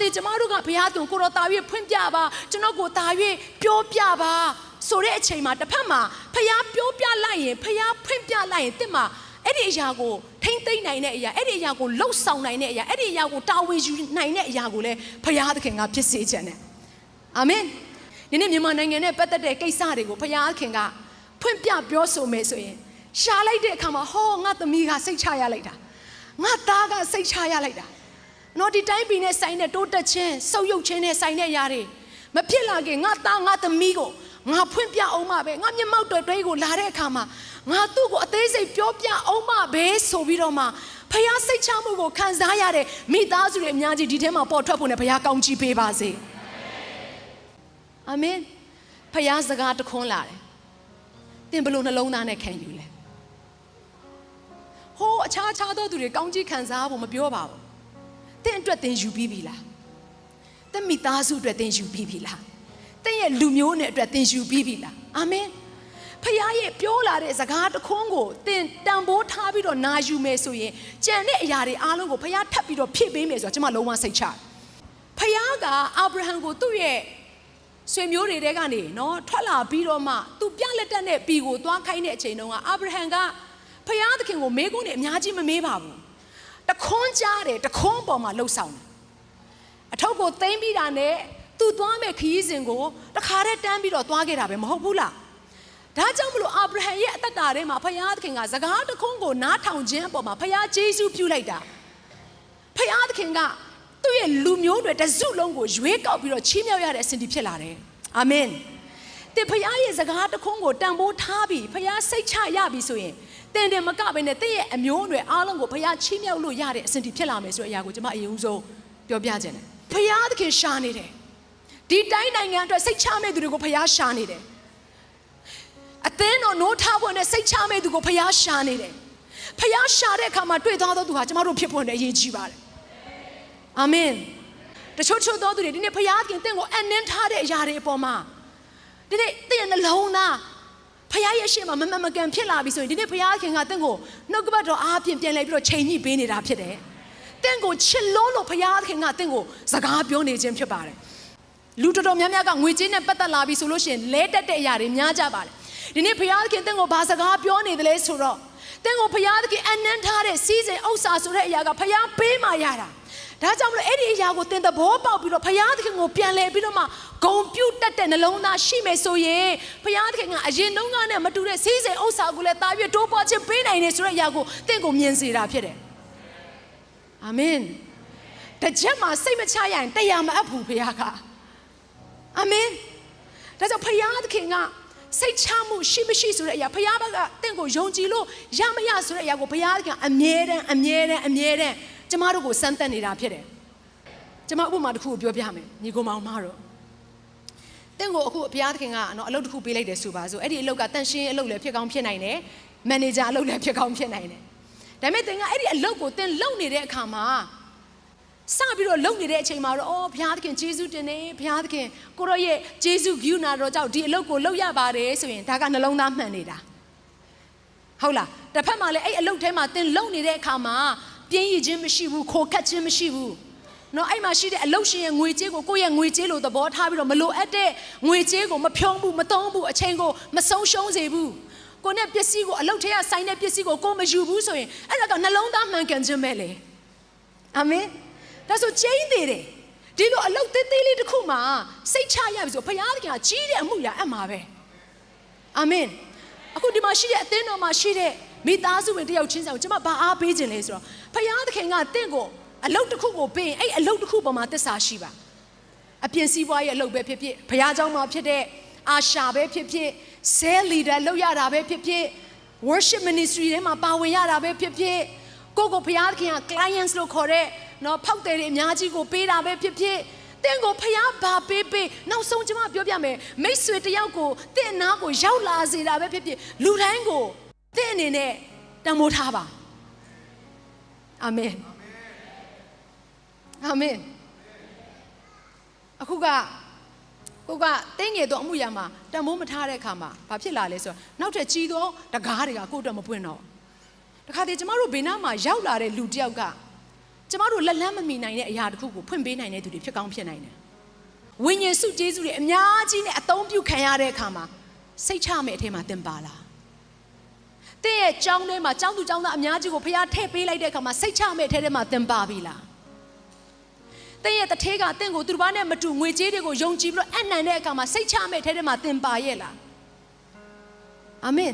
တည်းကျမတို့ကဘုရားသူကိုတော်တာ၍ဖွင့်ပြပါကျွန်တော်ကိုတာ၍ပြောပြပါဆိုတဲ့အချိန်မှာတစ်ဖက်မှာဘုရားပြောပြလိုက်ရင်ဘုရားဖွင့်ပြလိုက်ရင်တစ်မှာအဲ့ဒီအရာကိုထိမ့်သိမ့်နိုင်တဲ့အရာအဲ့ဒီအရာကိုလှုပ်ဆောင်နိုင်တဲ့အရာအဲ့ဒီအရာကိုတာဝန်ယူနိုင်တဲ့အရာကိုလည်းဘုရားသခင်ကဖြစ်စေခြင်းနဲ့အာမင်ဒီနေ့မြန်မာနိုင်ငံနဲ့ပတ်သက်တဲ့ကိစ္စတွေကိုဘုရားသခင်ကဖွင့်ပြပြောဆိုမယ်ဆိုရင်ရှာလိုက်တဲ့အခါမှာဟောငါသမီးကစိတ်ချရလိုက်တာငါသားကစိတ်ချရလိုက်တာ နော်ဒီတိုင်းပြည်နဲ့ဆိုင်တဲ့တိုးတက်ခြင်းဆုပ်ယုပ်ခြင်းနဲ့ဆိုင်တဲ့ຢာတွေမဖြစ်လာခင်ငါသားငါသမီးကိုငါဖွင့်ပြအောင်မပဲငါမျက်မှောက်တွေတွေးကိုလာတဲ့အခါမှာငါသူ့ကိုအသေးစိတ်ပြောပြအောင်မပဲဆိုပြီးတော့မှဖះစိတ်ချမှုကိုခံစားရတဲ့မိသားစုတွေအများကြီးဒီထဲမှာပေါ်ထွက်ဖို့နဲ့ဖះကောင်းချီးပေးပါစေအာမင်ဖះစကားတခွန်းလာတယ်သင်ဘယ်လို့နှလုံးသားနဲ့ခံယူလဲဟိုးအခြားအခြားသောသူတွေကောင်းချီးခံစားဖို့မပြောပါဘူး တင့်အတွက်သင်ယူပြီးပြီလားတင့်မိသားစုအတွက်သင်ယူပြီးပြီလားတင့်ရဲ့လူမျိုးနဲ့အတွက်သင်ယူပြီးပြီလားအာမင်ဖခင်ရဲ့ပြောလာတဲ့စကားတစ်ခွန်းကိုသင်တန်ဖိုးထားပြီးတော့နာယူမယ်ဆိုရင်ကြံတဲ့အရာတွေအားလုံးကိုဖခင်ထပ်ပြီးတော့ဖြည့်ပေးမယ်ဆိုတော့ကျွန်မလုံးဝစိတ်ချတယ်ဖခင်ကအာဗြဟံကိုသူ့ရဲ့ဆွေမျိုးတွေတဲကနေနော်ထွက်လာပြီးတော့မှသူပြလက်တက်တဲ့ပြီကိုသွားခိုင်းတဲ့အချိန်တုန်းကအာဗြဟံကဖခင်သခင်ကိုမေးခွန်းတွေအများကြီးမမေးပါဘူး တခွန်းကြားတယ်တခွန်းပေါ်မှာလှုပ်ဆောင်တယ်အထုပ်ကိုသိမ်းပြီးတာနဲ့သူသွားမဲ့ခရီးစဉ်ကိုတခါတည်းတန်းပြီးတော့သွားခဲ့တာပဲမဟုတ်ဘူးလားဒါကြောင့်မလို့အာဗြဟံရဲ့အသက်တာထဲမှာဖခင်သခင်ကစကားတခွန်းကိုနားထောင်ခြင်းအပေါ်မှာဖခင်ဂျေဇုပြုလိုက်တာဖခင်သခင်ကသူ့ရဲ့လူမျိုးတွေတစုလုံးကိုရွေးကောက်ပြီးတော့ချီးမြှောက်ရတဲ့အစဉ်ဒီဖြစ်လာတယ်အာမင် တဲ့ဖခင်ရဲ့စကားတခွန်းကိုတန်ဖိုးထားပြီးဖခင်စိတ်ချရပြီဆိုရင်တင်တယ်မကဘဲနဲ့တင့်ရဲ့အမျိုးအနွယ်အားလုံးကိုဖခင်ချီးမြှောက်လို့ရတဲ့အစဉ်ဒီဖြစ်လာမယ်ဆိုတဲ့အရာကိုကျွန်မအရင်ဦးဆုံးပြောပြခြင်းတယ်ဖခင်သခင်ရှာနေတယ်ဒီတိုင်းနိုင်ငံအတွက်စိတ်ချမဲ့သူတွေကိုဖခင်ရှာနေတယ်အသင်းတော်နိုးထားဖို့နဲ့စိတ်ချမဲ့သူကိုဖခင်ရှာနေတယ်ဖခင်ရှာတဲ့အခါမှာတွေ့သွားသောသူဟာကျွန်တော်တို့ဖြစ်ဖို့နဲ့အရေးကြီးပါတယ်အာမင်တချို့ချို့သောသူတွေဒီနေ့ဖခင်သခင်တင့်ကိုအနင်းထားတဲ့အရာတွေအပေါ်မှာ ဒီနေ့တင့်ရဲ့နှလုံးသားဖခင်ရဲ့ရှေ့မှာမမမကန်ဖြစ်လာပြီဆိုရင်ဒီနေ့ဖခင်ကတင့်ကိုနှုတ်ကပတ်တော်အားဖြင့်ပြန်လဲပြီးတော့ချိန်ညှိပေးနေတာဖြစ်တယ်တင့်ကိုချစ်လို့လို့ဖခင်ကတင့်ကိုစကားပြောနေခြင်းဖြစ်ပါတယ်လူတော်တော်များများကငွေကြေးနဲ့ပတ်သက်လာပြီဆိုလို့ရှိရင်လဲတက်တဲ့အရာတွေများကြပါတယ်ဒီနေ့ဖခင်တင့်ကိုဘာစကားပြောနေတယ်လဲဆိုတော့တင့်ကိုဖခင်အနမ်းထားတဲ့စီးစိမ်ဥစ္စာဆိုတဲ့အရာကဖခင်ပေးမှရတာဒါကြောင့်မလို့အဲ့ဒီအရာကိုသင်သဘောပေါက်ပြီးတော့ဖခင်သခင်ကိုပြန်လဲပြီးတော့မှ ဂုံပြုတ်တက်တဲ့နှလုံးသားရှိမယ်ဆိုရင်ဖခင်သခင်ကအရင်တုန်းကနဲ့မတူတဲ့စီးစိမ်ဥစ္စာကိုလည်းတာပြတိုးပွားခြင်းပေးနိုင်တယ်ဆိုတဲ့အရာကိုသင်ကိုမြင်စေတာဖြစ်တယ်အာမင်တကြက်မှာစိတ်မချရရင်တရားမအပ်ဘူးဖခင်ကအာမင်ဒါကြောင့်ဖခင်သခင်ကစိတ်ချမှုရှိမရှိဆိုတဲ့အရာဖခင်ဘက်ကတင့်ကိုယုံကြည်လို့ရမရဆိုတဲ့အရာကိုဖခင်ကအမြဲတမ်းအမြဲတမ်းအမြဲတမ်းကျမတို့ကိုစမ်းသပ်နေတာဖြစ်တယ်ကျမဥပမာတစ်ခုကိုပြောပြမယ်ညီကိုမောင်မတို့ တင့်ကိုအခုဘုရားသခင်ကနော်အလုပ်တစ်ခုပေးလိုက်တယ်ဆိုပါဆိုအဲ့ဒီအလုပ်ကတန်ရှင်းအလုပ်လည်းဖြစ်ကောင်းဖြစ်နိုင်တယ်မန်နေဂျာအလုပ်လည်းဖြစ်ကောင်းဖြစ်နိုင်တယ်ဒါပေမဲ့တင်ကအဲ့ဒီအလုပ်ကိုတင်လုပ်နေတဲ့အခါမှာစပြီးတော့လုပ်နေတဲ့အချိန်မှာတော့အော်ဘုရားသခင်ဂျေဇုတင်နေဘုရားသခင်ကိုရောရဲ့ဂျေဇုဂယူနာတော်ကြောင့်ဒီအလုပ်ကိုလုပ်ရပါတယ်ဆိုရင်ဒါကနှလုံးသားမှန်နေတာဟုတ်လားတစ်ဖက်မှာလည်းအဲ့အလုပ်ထဲမှာတင်လုပ်နေတဲ့အခါမှာပြင်းရခြင်းမရှိဘူးခိုခတ်ခြင်းမရှိဘူး နော်အဲ့မှာရှိတဲ့အလုတ်ရှင်ရဲ့ငွေကြေးကိုကိုယ့်ရဲ့ငွေကြေးလို့သဘောထားပြီးတော့မလိုအပ်တဲ့ငွေကြေးကိုမဖြုံးဘူးမသုံးဘူးအချိန်ကိုမဆုံးရှုံးစေဘူးကိုနဲ့ပစ္စည်းကိုအလုတ်ထဲကဆိုင်တဲ့ပစ္စည်းကိုကိုမယူဘူးဆိုရင်အဲ့ဒါကနှလုံးသားမှန်ကန်ခြင်းပဲလေအာမင်ဒါဆိုကျင်းသေးတယ်ဒီလိုအလုတ်သေးသေးလေးတစ်ခုမှစိတ်ချရပြီဆိုဘုရားသခင်ကကြီးတဲ့အမှုရာအမှပဲအာမင်အခုဒီမှာရှိတဲ့အသင်းတော်မှာရှိတဲ့မိသားစုဝင်တယောက်ချင်းဆောင်ကျွန်မဘာအားပေးခြင်းလဲဆိုတော့ဖယားသခင်ကတင့်ကို အလုတ်တစ်ခုကိုပေးရင်အဲ့အလုတ်တစ်ခုပေါ်မှာသစ္စာရှိပါအပြင်စီးပွားရဲ့အလုတ်ပဲဖြစ်ဖြစ်ဘုရားကျောင်းမှာဖြစ်တဲ့အာရှာပဲဖြစ်ဖြစ် cell leader လောက်ရတာပဲဖြစ်ဖြစ် worship ministry ထဲမှာပါဝင်ရတာပဲဖြစ်ဖြစ်ကိုကိုဘုရားခင်က clients လို့ခေါ်တဲ့နော်ဖောက်တယ်တွေအများကြီးကိုပေးတာပဲဖြစ်ဖြစ်တင့်ကိုဖះဘာပေးပေးနောက်ဆုံးကျွန်မပြောပြမယ်မိတ်ဆွေတယောက်ကိုတင့်နာကိုရောက်လာစေတာပဲဖြစ်ဖြစ်လူတိုင်းကိုတင့်အနေနဲ့တန်ဖိုးထားပါအာမင် မင်အခုကကိုကတင်းငယ်တော့အမှုရမှာတန်ဖိုးမထားတဲ့အခါမှာဘာဖြစ်လာလဲဆိုတော့နောက်ထပ်ကြီးသောတကားတွေကကိုယ့်အတွက်မပွင့်တော့တခါတည်းကျမတို့ဘေးနားမှာရောက်လာတဲ့လူတယောက်ကကျမတို့လက်လန်းမမီနိုင်တဲ့အရာတစ်ခုကိုဖွင့်ပေးနိုင်တဲ့သူတွေဖြစ်ကောင်းဖြစ်နိုင်တယ်ဝိညာဉ်စုကျေးဇူးတွေအများကြီးနဲ့အသုံးပြုခံရတဲ့အခါမှာစိတ်ချမဲ့အထက်မှာသင်ပါလားတဲ့ရဲ့ကြောင်းထဲမှာကြောင်းသူကြောင်းသားအများကြီးကိုဖခင်ထည့်ပေးလိုက်တဲ့အခါမှာစိတ်ချမဲ့အထက်ထဲမှာသင်ပါပြီလား တဲ့ရဲ့တထဲကတင့်ကိုသူတစ်ပါးနဲ့မတူငွေကြေးတွေကိုယုံကြည်ပြီးတော့အနံ့တဲ့အခါမှာစိတ်ချမဲ့အထက်ထဲမှာသင်ပါရဲ့လားအာမင်